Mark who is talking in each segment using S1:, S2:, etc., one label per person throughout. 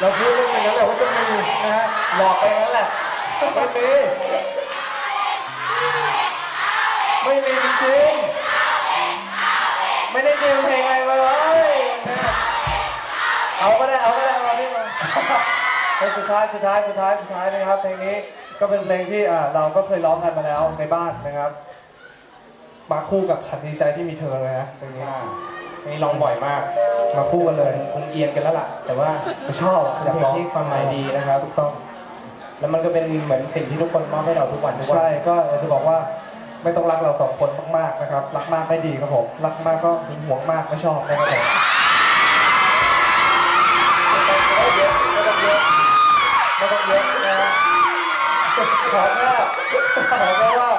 S1: เราพูดเรื่องอย่างนั้นแหละว่าจะมีนะฮะหลอกไปองนั้นแหละไม่มีไม่มีจริงๆไม่ได้เตรียมเพลงอะไรมาเลยนะเอาก็ได้เอาก็ได้มาพี่มาเพลงสุดท้ายสุดท้ายสุดท้ายสุดท้ายนะครับเพลงนี้ก็เป็นเพลงที่อ่าเราก็เคยร้องกันมาแล้วในบ้านนะครับ มาคู่กับฉันดีใจที่มีเธอเลยนะเพลงนี้
S2: นี่ร้องบ่อยมาก
S1: มาคู่กันเลย
S2: คงเอียนกันแล้วล่ะ แต่ว่า
S1: ชอบอะ
S2: เป็น
S1: อยาก
S2: เพลง
S1: ร้อง
S2: ที่ความหมายดีนะครับ
S1: ถูกต้อง
S2: แล้วมันก็เป็นเหมือนสิ่งที่ทุกคนมอบให้เราทุกวันทุกวั
S1: ใช่ก็อยากจะบอกว่าไม่ต้องรักเราสองคนมากๆนะครับ รักมากไม่ดีครับผมรักมากก็หึงหวงมากไม่ชอบนะครับผมไม่ต้องเยอะไม่ต้องเยอะไม่ต้องเยอะนะฮะขอแค่ขอแค่ว่า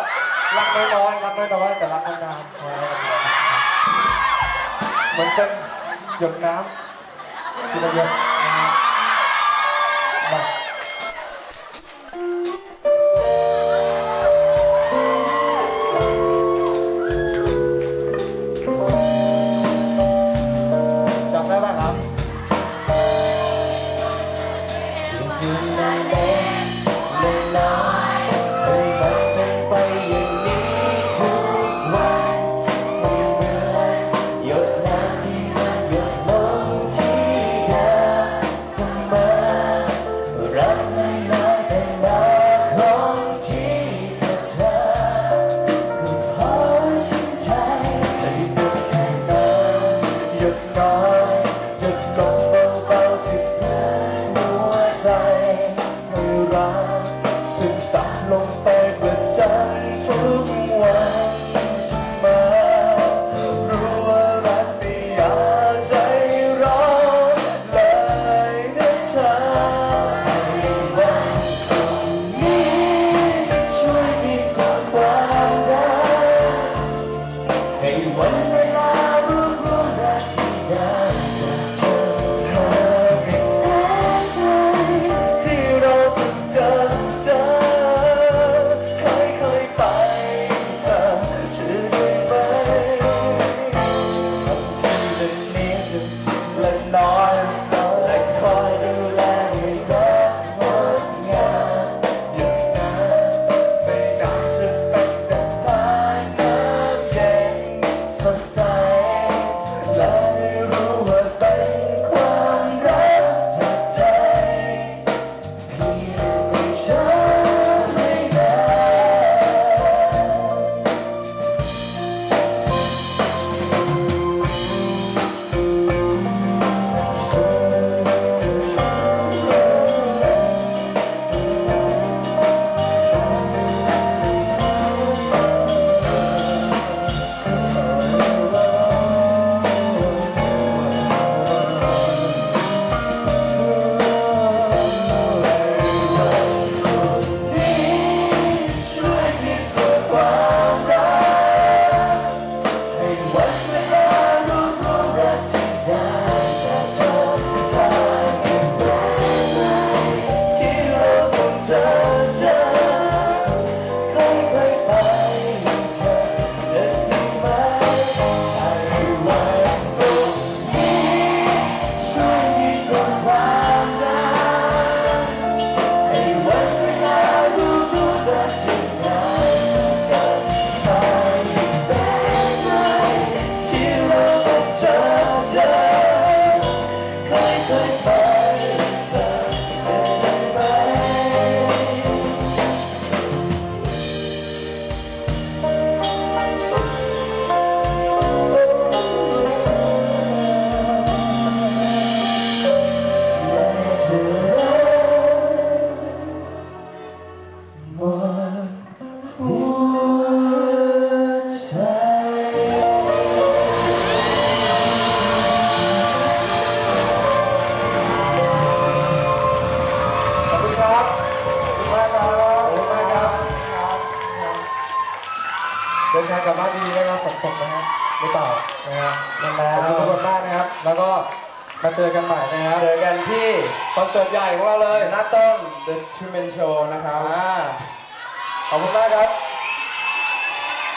S1: รักน้อยๆรักน้อยๆแต่รักนานๆ เหมือนเป็นห หยดน้
S2: อยหยดลงเบาๆที่พื้นหัวใจให้รักซึมซับลงไปประจำทุกวัน เดินทางกลับ
S1: บ้านดีนะครับฝนตกนะฮะหรือเป่านะฮะ
S2: นั่นแล้
S1: ขอบคุณทุกคนมากนะครับ แล้วก็ มาเจอกันใหม่นะฮะ
S2: เจอกันที่
S1: คอนเสิร์ตใหญ่ของเราเลย
S2: หน้าต้น The Truman Show นะครับ
S1: อ่าขอบคุณมากครับ